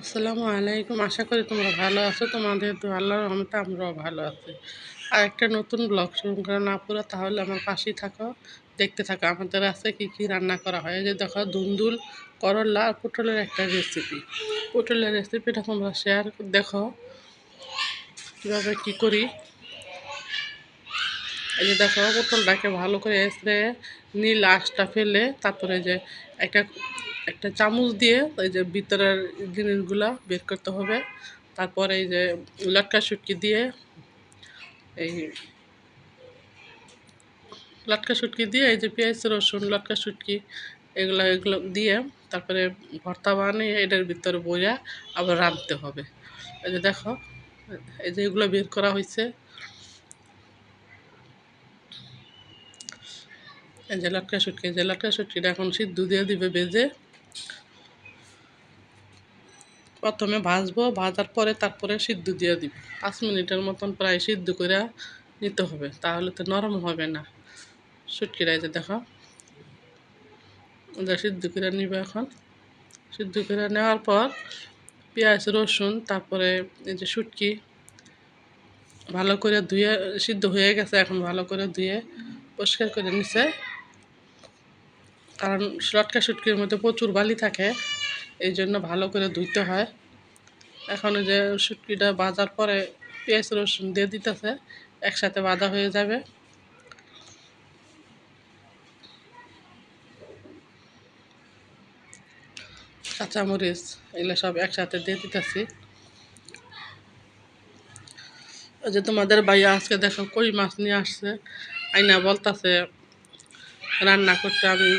আসসালামু আলাইকুম। আশা করি তোমরা ভালো আছো। তোমাদের তো আল্লাহর রহমতে আমরাও ভালো আছি। আর একটা নতুন ব্লগ শুরু করা না পুরো তাহলে আমার পাশেই থাকো, দেখতে থাকো। আমাদের আছে কি কি রান্না করা হয়। যে দেখো দুন্দুল করলা আর পটলের একটা রেসিপি পটলের রেসিপিটা তোমরা শেয়ার দেখো কীভাবে কী করি। এই যে দেখো, পটলটাকে ভালো করে এসে নীল আঁশটা ফেলে, তারপরে যে একটা একটা চামচ দিয়ে এই যে ভিতরের জিনিসগুলা বের করতে হবে। তারপরে এই যে লটকা শুটকি দিয়ে এই লটকা শুটকি দিয়ে এই যে পেঁয়াজ, রসুন লটকা শুটকি এগুলো এগুলো দিয়ে তারপরে ভর্তা বানিয়ে এটার ভিতরে বইয়া আবার রাঁধতে হবে। এই যে দেখো, এই যে এগুলো বের করা হয়েছে এই যে লটকা শুটকি যে লটকা শুটকিটা এখন সিদ্ধ দিয়ে দিবে বেজে প্রথমে ভাজবো, ভাজার পরে তারপরে সিদ্ধ দিয়ে দিব। পাঁচ মিনিটের মতন প্রায় সিদ্ধ করে নিতে হবে, তাহলে তো নরম হবে না। শুটকিটাই যে দেখো। ওটা সিদ্ধ করে নিবে এখন। সিদ্ধ করে নেওয়ার পর পেঁয়াজ, রসুন, তারপরে এই যে শুটকি ভালো করে ধুয়ে, সিদ্ধ হয়ে গেছে, এখন ভালো করে ধুয়ে পরিষ্কার করে নিছে কারণ লটকা শুটকির মধ্যে প্রচুর বালি থাকে, এই জন্য ভালো করে ধুইতে হয়। এখন যে শুটকিটা বাজার পরে পেঁয়াজ রসুন দিয়ে দিতেছে, একসাথে বাঁধা হয়ে যাবে। কাঁচামরিচ এগুলো সব একসাথে দিয়ে দিতেছি। ওই যে তোমাদের ভাইয়া আজকে দেখো কই মাছ নিয়ে আসছে, আইনা বলতাছে, রান্না করতে আমি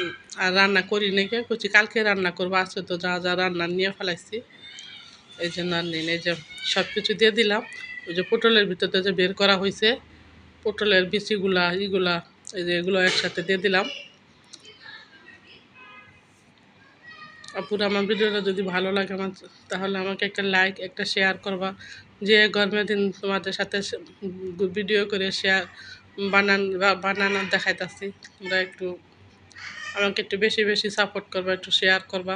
আর রান্না করি নাকি করছি কালকে রান্না করব, আজকে তো যা যা রান্না নিয়ে ফেলাইছি। এই জন্য আর নিন এই যে সব কিছু দিয়ে দিলাম। ওই যে পটলের ভিতরে যে বের করা হয়েছে পটলের বিচিগুলা ইগুলা এই যে এগুলো একসাথে দিয়ে দিলাম। আর পুরো আমার ভিডিওটা যদি ভালো লাগে আমার, তাহলে আমাকে একটা লাইক, একটা শেয়ার করবা। যে গরমের দিন তোমাদের সাথে ভিডিও করে শেয়ার বানান বানানো দেখাইতেছি তোমরা একটু আমাকে একটু বেশি বেশি সাপোর্ট করবা, একটু শেয়ার করবা।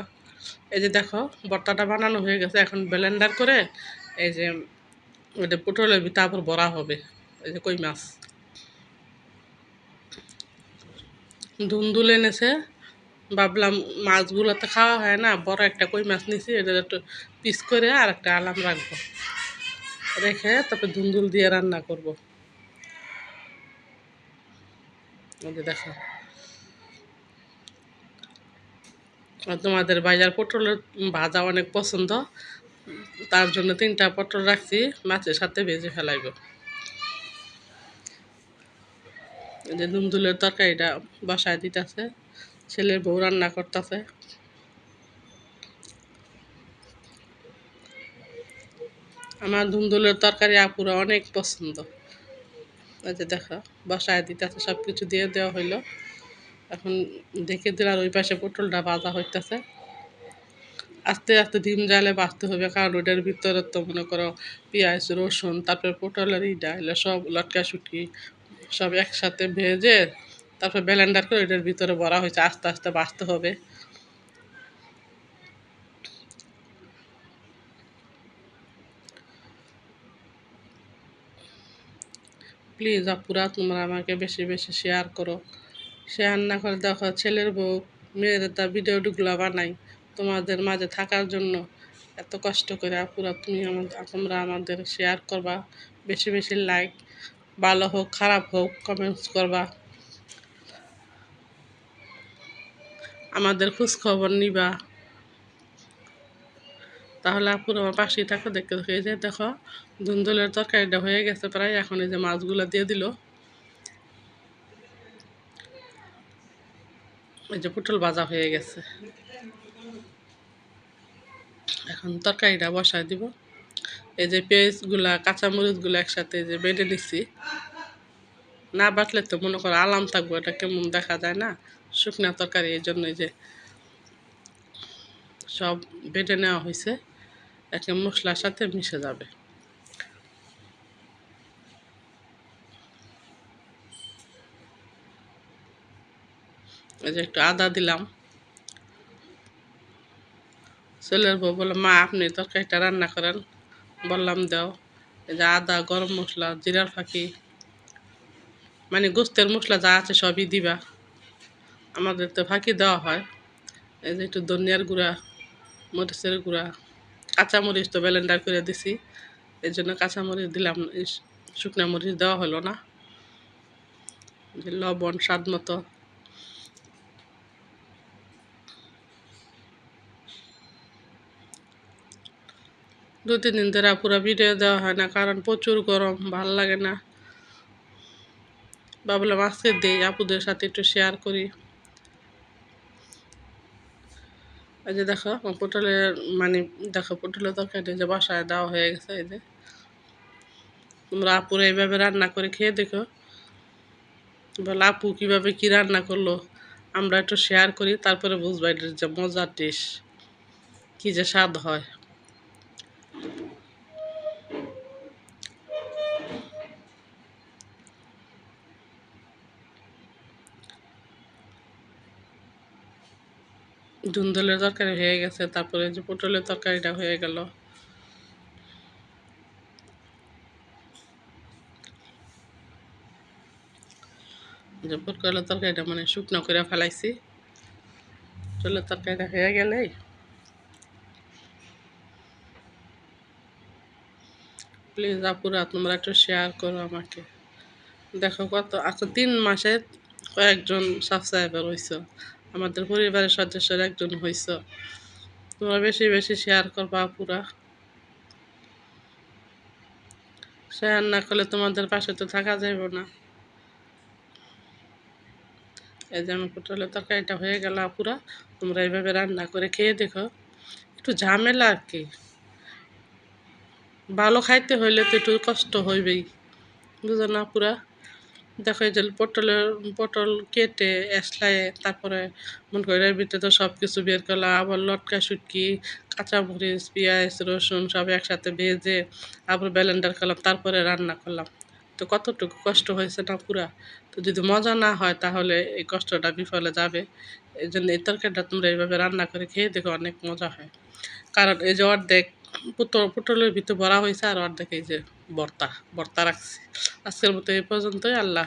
এই যে দেখো বর্তাটা বানানো হয়ে গেছে, এখন ব্লেন্ডার করে এই যে ওইটা পটলের তারপর বড়া হবে, এই যে কই মাছ। ধুন্দুল এনেছে, ভাবলাম মাছগুলো তো খাওয়া হয় না, বড় একটা কই মাছ নিছি, এটা একটু পিস করে আর একটা আলাম রাখব। রেখে তারপর ধুন্দুল দিয়ে রান্না করব। দেখো। তোমাদের বাজার পটলের ভাজা অনেক পছন্দ। তার জন্য তিনটা পটল রাখছি, মাছের সাথে ভেজে ফেলাইব। যে দুমদুলের তরকারিটা বসায় দিতেছে, ছেলের বউ রান্না করতেছে। আমার ধুমদুলের তরকারি আপুরা অনেক পছন্দ। এই যে দেখো, বসায় দিতেছে সব কিছু দিয়ে দেওয়া হইল। এখন দেখে দিলার ওই পাশে পটলটা বাজা হইতেছে। আস্তে আস্তে ডিম জালে বাঁচতে হবে, কারণ ওইটার ভিতরে তো মনে করো পেঁয়াজ, রসুন, তারপরে পটলের ইটা এগুলো সব লটকা শুটকি সব একসাথে ভেজে তারপর ব্লেন্ডার করে ওইটার ভিতরে ভরা হয়েছে, আস্তে আস্তে বাঁচতে হবে। প্লিজ আপুরা, তোমরা আমাকে বেশি বেশি শেয়ার করো। শেয়ার না করে দেখো, ছেলের বউ, মেয়েদের তা ভিডিওগুলো বানাই তোমাদের মাঝে থাকার জন্য এত কষ্ট করে আপুরা, তুমি আমাদের তোমরা আমাদের শেয়ার করবা, বেশি বেশি লাইক ভালো হোক, খারাপ হোক কমেন্টস করবা। আমাদের খোঁজ খবর নিবা। তাহলে আপুর আমার পাশেই থাকো, দেখতে দেখে যে দেখো, ধুন্দুলের তরকারিটা হয়ে গেছে, প্রায় এখন এই যে মাছগুলো দিয়ে দিল। এই যে পটল ভাজা হয়ে গেছে। এখন তরকারিটা বসায় দিব। এই যে পেঁয়াজগুলা, কাঁচামরিচগুলো একসাথে যে বেটে নিচ্ছি না বাটলে তো মনে করো আলাম থাকব, এটা কেমন দেখা যায় না? শুকনা তরকারি, এই জন্য যে সব বেটে নেওয়া হয়েছে। একে মশলার সাথে মিশে যাবে। এই যে একটু আদা দিলাম। ছেলের বউ বলে মা, আপনি তরকারিটা রান্না করেন। বললাম, দাও। এই যে আদা, গরম মশলা, জিরার ফাঁকি মানে গোস্তের মশলা যা আছে সবই দিবা। আমাদের তো ফাঁকি দেওয়া হয়। এই যে একটু ধনিয়ার গুঁড়া, মরিচের গুঁড়া, কাঁচামরিচ তো ব্লেন্ডার করে দিছি। এই জন্য কাঁচামরিচ দিলাম শুকনা মরিচ দেওয়া হলো না। লবণ, স্বাদ মতো। দু তিন দিন ধরে পুরো ভিডিও দেওয়া হয় না, কারণ প্রচুর গরম, ভালো লাগে না। ভাবলাম আজকে দিই, আপুদের সাথে একটু শেয়ার করি। এই যে দেখো পটলের মানে দেখো পটলের তরকারি যে বাসায় দেওয়া হয়ে গেছে, এই যে। তোমরা আপুরা এইভাবে রান্না করে খেয়ে দেখো। বলে, আপু কীভাবে কী রান্না করল, আমরা একটু শেয়ার করি, তারপরে বুঝবা এটার যে মজার ডিশ কী যে স্বাদ হয়। ধুন্দলের তরকারি হয়ে গেছে, তারপরে যে পটলের তরকারিটা হয়ে গেল। যে পটলের তরকারিটা মানে শুকনো করে ফেলাইছি। পটলের তরকারিটা হয়ে গেলে প্লিজ আপুরা তোমরা একটু শেয়ার করো আমাকে। দেখো কত আচ্ছা তিন মাসে কয়েকজন সাবস্ক্রাইবার হয়েছ আমাদের পরিবারের সদস্যের একজন হয়েছ তোমরা বেশি বেশি শেয়ার করবা আপুরা শেয়ার না করলে তোমাদের পাশে তো থাকা যাইব না। এই যে আমার পটলের তরকারিটা হয়ে গেল আপুরা, তোমরা এইভাবে রান্না করে খেয়ে দেখো। একটু ঝামেলা আর কি। ভালো খাইতে হইলে তো একটু কষ্ট হইবেই। বুঝো না পুরা দেখো এই যে পটলের, পটল কেটে, এসলায় তারপরে মনে করে এর ভিতরে তো সব কিছু বের করলাম। আবার লটকা শুটকি, কাঁচামরিচ, পেঁয়াজ, রসুন সব একসাথে ভেজে আবার ব্লেন্ডার করলাম, তারপরে রান্না করলাম। তো কতটুকু কষ্ট হয়েছে না পুরা? তো যদি মজা না হয় তাহলে এই কষ্টটা বিফলে যাবে। এই জন্য এই তরকারিটা তোমরা এইভাবে রান্না করে খেয়ে দেখো অনেক মজা হয়। কারণ এই যে অর্ধেক পুটল পুটলের ভিতরে ভরা হয়েছে আর অর্ধেক এই যে বর্তা বর্তা রাখছি আজকের মতো এই পর্যন্তই আল্লাহ